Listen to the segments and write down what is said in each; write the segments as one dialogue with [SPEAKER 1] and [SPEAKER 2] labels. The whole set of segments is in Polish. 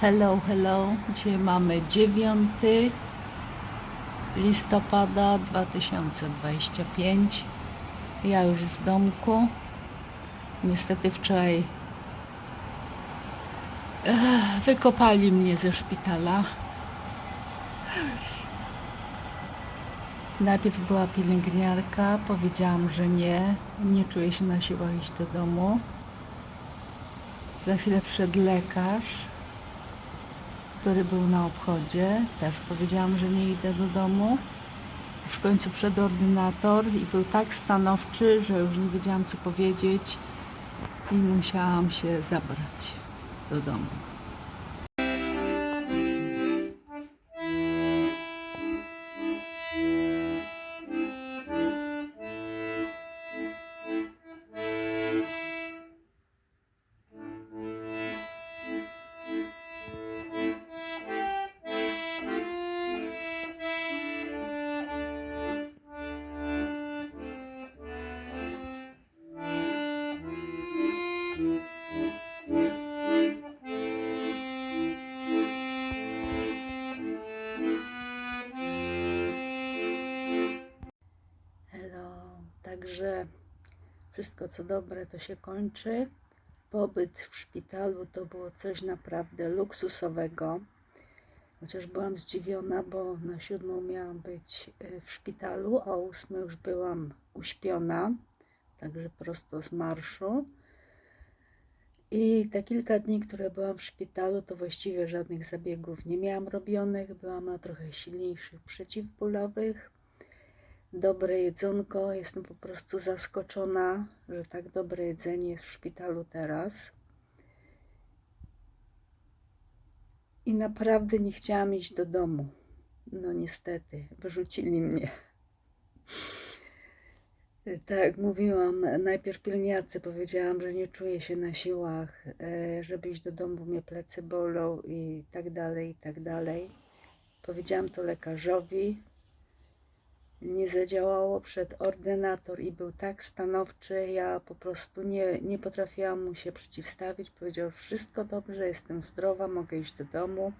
[SPEAKER 1] Hello, hello. Dzisiaj mamy 9 listopada 2025. Ja już w domku. Niestety wczoraj eh, wykopali mnie ze szpitala. Najpierw była pielęgniarka, powiedziałam, że nie, nie czuję się na siłach iść do domu. Za chwilę wszedł lekarz, który był na obchodzie. Też powiedziałam, że nie idę do domu. W końcu wszedł ordynator i był tak stanowczy, że już nie wiedziałam co powiedzieć i musiałam się zabrać do domu. Także wszystko co dobre to się kończy. Pobyt w szpitalu to było coś naprawdę luksusowego. Chociaż byłam zdziwiona, bo na siódmą miałam być y, w szpitalu, a o ósmej już byłam uśpiona, także prosto z marszu. I te kilka dni, które byłam w szpitalu, to właściwie żadnych zabiegów nie miałam robionych. Byłam na trochę silniejszych przeciwbólowych dobre jedzonko. Jestem po prostu zaskoczona, że tak dobre jedzenie jest w szpitalu teraz. I naprawdę nie chciałam iść do domu. No niestety, wyrzucili mnie. Tak jak mówiłam, najpierw pielęgniarce powiedziałam, że nie czuję się na siłach, e, żeby iść do domu, bo mnie plecy bolą i tak dalej, i tak dalej. Powiedziałam to lekarzowi, nie zadziałało przed ordynator i był tak stanowczy, ja po prostu nie, nie potrafiłam mu się przeciwstawić. Powiedział, wszystko dobrze, jestem zdrowa, mogę iść do domu,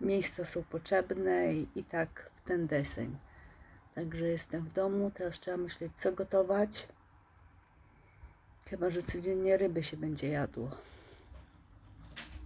[SPEAKER 1] miejsca są potrzebne i, i tak w ten deseń. Także jestem w domu, teraz trzeba myśleć, co gotować. Chyba, że codziennie ryby się będzie jadło.